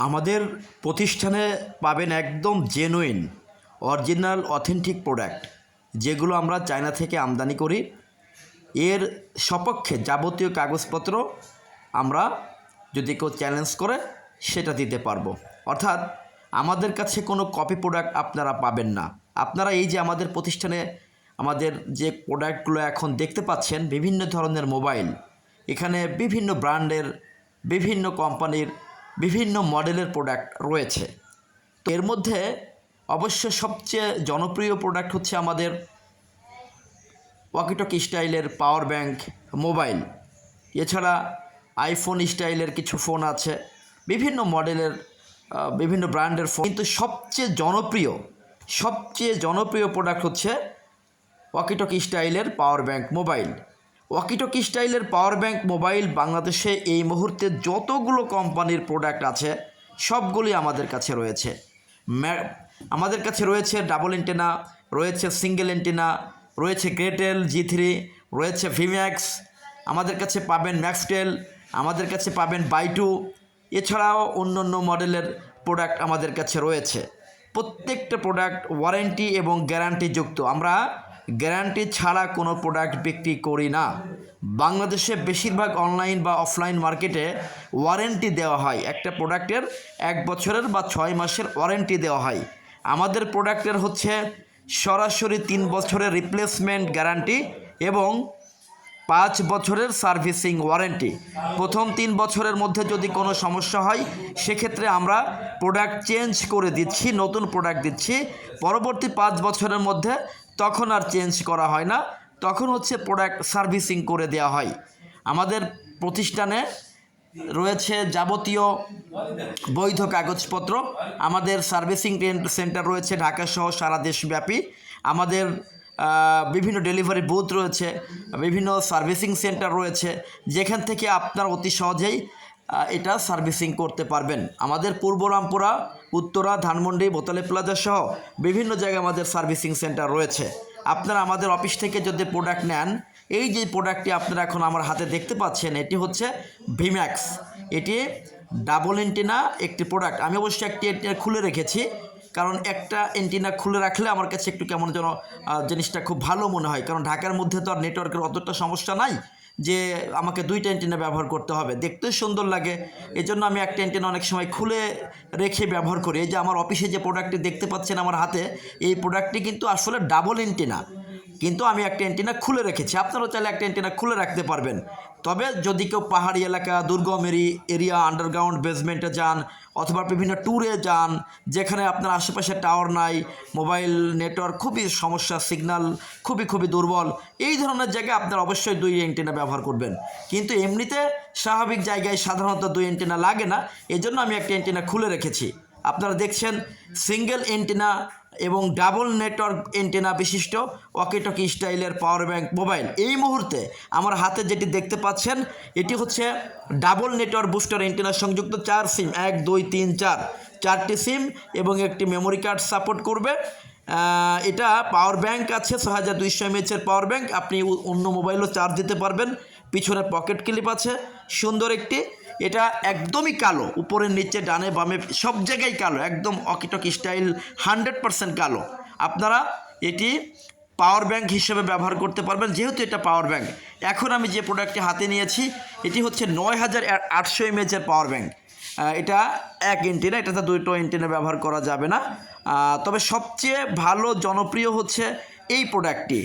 আমাদের প্রতিষ্ঠানে পাবেন একদম জেনুইন অরিজিনাল অথেন্টিক প্রোডাক্ট যেগুলো আমরা চায়না থেকে আমদানি করি। এর সপক্ষে যাবতীয় কাগজপত্র আমরা যদি কেউ চ্যালেঞ্জ করে, সেটা দিতে পারব। অর্থাৎ আমাদের কাছে কোনো কপি প্রোডাক্ট আপনারা পাবেন না। আপনারা এই যে আমাদের প্রতিষ্ঠানে আমাদের যে প্রোডাক্টগুলো এখন দেখতে পাচ্ছেন, বিভিন্ন ধরনের মোবাইল এখানে বিভিন্ন ব্র্যান্ডের বিভিন্ন কোম্পানির বিভিন্ন মডেলের প্রোডাক্ট রয়েছে। তো এর মধ্যে অবশ্য সবচেয়ে জনপ্রিয় প্রোডাক্ট হচ্ছে আমাদের ওয়াকিটক স্টাইলের পাওয়ার ব্যাংক মোবাইল এছাড়া আইফোন স্টাইলের কিছু ফোন আছে, বিভিন্ন মডেলের বিভিন্ন ব্র্যান্ডের ফোন কিন্তু সবচেয়ে জনপ্রিয় সবচেয়ে জনপ্রিয় প্রোডাক্ট হচ্ছে ওয়াকিটক স্টাইলের পাওয়ার ব্যাংক মোবাইল ওয়াকিটকি স্টাইলের পাওয়ার ব্যাংক মোবাইল বাংলাদেশে এই মুহূর্তে যতগুলো কোম্পানির প্রোডাক্ট আছে, সবগুলি আমাদের কাছে রয়েছে। আমাদের কাছে রয়েছে ডাবল এন্টেনা রয়েছে সিঙ্গেল এন্টেনা রয়েছে গ্রেটেল জি থ্রি, রয়েছে ভিম্যাক্স, আমাদের কাছে পাবেন ম্যাক্সটেল, আমাদের কাছে পাবেন বাইটু এছাড়াও অন্য অন্য মডেলের প্রোডাক্ট আমাদের কাছে রয়েছে। প্রত্যেকটা প্রোডাক্ট ওয়ারেন্টি এবং গ্যারান্টিযুক্ত। আমরা গ্যারান্টি ছাড়া কোনো প্রোডাক্ট বিক্রি করি না। বাংলাদেশে বেশিরভাগ অনলাইন বা অফলাইন মার্কেটে ওয়ারেন্টি দেওয়া হয়। একটা প্রোডাক্টের এক বছরের বা ছয় মাসের ওয়ারেন্টি দেওয়া হয়। আমাদের প্রোডাক্টের হচ্ছে সরাসরি তিন বছরের রিপ্লেসমেন্ট গ্যারান্টি এবং পাঁচ বছরের সার্ভিসিং ওয়ারেন্টি। প্রথম তিন বছরের মধ্যে যদি কোনো সমস্যা হয়, সেক্ষেত্রে আমরা প্রোডাক্ট চেঞ্জ করে দিচ্ছি, নতুন প্রোডাক্ট দিচ্ছি। পরবর্তী পাঁচ বছরের মধ্যে তখন আর চেঞ্জ করা হয় না। তখন হচ্ছে প্রোডাক্ট সার্ভিসিং করে দেওয়া হয়। আমাদের প্রতিষ্ঠানে রয়েছে যাবতীয় বৈধ কাগজপত্র। আমাদের সার্ভিসিং সেন্টার রয়েছে ঢাকা সহ সারা দেশব্যাপী। আমাদের বিভিন্ন ডেলিভারি বুথ রয়েছে, বিভিন্ন সার্ভিসিং সেন্টার রয়েছে, যেখান থেকে আপনার অতি সহজেই এটা সার্ভিসিং করতে পারবেন। আমাদের পূর্ব রামপুরা, উত্তরা, ধানমন্ডি, বোতলে প্লাজা সহ বিভিন্ন জায়গায় আমাদের সার্ভিসিং সেন্টার রয়েছে। আপনারা আমাদের অফিস থেকে যদি প্রোডাক্ট নেন, এই যে প্রোডাক্টটি আপনারা এখন আমার হাতে দেখতে পাচ্ছেন, এটি হচ্ছে ভিম্যাক্স এটি ডাবল এন্টিনা একটি প্রোডাক্ট আমি অবশ্যই একটি খুলে রেখেছি। কারণ একটা অ্যান্টিনা খুলে রাখলে আমার কাছে একটু কেমন যেন জিনিসটা খুব ভালো মনে হয়। কারণ ঢাকার মধ্যে তো আর নেটওয়ার্কের অতটা সমস্যা নাই যে, আমাকে দুইটা অ্যান্টিনা ব্যবহার করতে হবে। দেখতেও সুন্দর লাগে। এই জন্য আমি একটা অ্যান্টিনা অনেক সময় খুলে রেখে ব্যবহার করি। এই যে আমার অফিসে যে প্রোডাক্টটি দেখতে পাচ্ছেন আমার হাতে, এই প্রোডাক্টটি কিন্তু আসলে ডাবল এন্টিনা কিন্তু আমি একটা অ্যান্টেনা খুলে রেখেছি। আপনারাও চাইলে একটা অ্যান্টেনা খুলে রাখতে পারবেন। তবে যদি কেউ পাহাড়ি এলাকা, দুর্গম এরি- এরিয়া আন্ডারগ্রাউন্ড বেসমেন্টে যান, অথবা বিভিন্ন ট্যুরে যান, যেখানে আপনার আশেপাশে টাওয়ার নাই মোবাইল নেটওয়ার্ক খুবই সমস্যা সিগন্যাল খুবই খুবই দুর্বল, এই ধরনের জায়গায় আপনার অবশ্যই দুই অ্যান্টেনা ব্যবহার করবেন। কিন্তু এমনিতে স্বাভাবিক জায়গায় সাধারণত দুই অ্যান্টেনা লাগে না, এজন্য আমি একটা অ্যান্টেনা খুলে রেখেছি। আপনারা দেখছেন সিঙ্গেল এন্টেনা এবং ডাবল নেটওয়ার্ক এন্টেনা বিশিষ্ট ওয়াকিটকি স্টাইলের পাওয়ার ব্যাংক মোবাইল। এই মুহূর্তে আমার হাতে যেটি দেখতে পাচ্ছেন, এটি হচ্ছে ডাবল নেটওয়ার্ক বুস্টার এন্টেনা সংযুক্ত চার সিম, এক, দুই, তিন, চার। চারটি সিম এবং একটি মেমোরি কার্ড সাপোর্ট করবে। এটা পাওয়ার ব্যাংক আছে ছ হাজার দুইশো এমএচের পাওয়ার ব্যাংক। আপনি অন্য মোবাইলও চার্জ দিতে পারবেন। পিছনে পকেট ক্লিপ আছে। সুন্দর একটি এটা একদমই কালো। উপরে নিচে ডানে বামে সব জায়গায় কালো। একদম অকিটকি স্টাইল হান্ড্রেড পারসেন্ট কালো। আপনারা এটি পাওয়ার ব্যাংক হিসেবে ব্যবহার করতে পারবেন যেহেতু এটা পাওয়ার ব্যাংক। এখন আমি যে প্রোডাক্টটি হাতে নিয়েছি এটি হচ্ছে নয় হাজার আটশো এমএচের পাওয়ার আহ, এটা এক এন্টিনা এটাতে দুটো এন্টিনা ব্যবহার করা যাবে না। তবে সবচেয়ে ভালো জনপ্রিয় হচ্ছে এই প্রোডাক্টটি।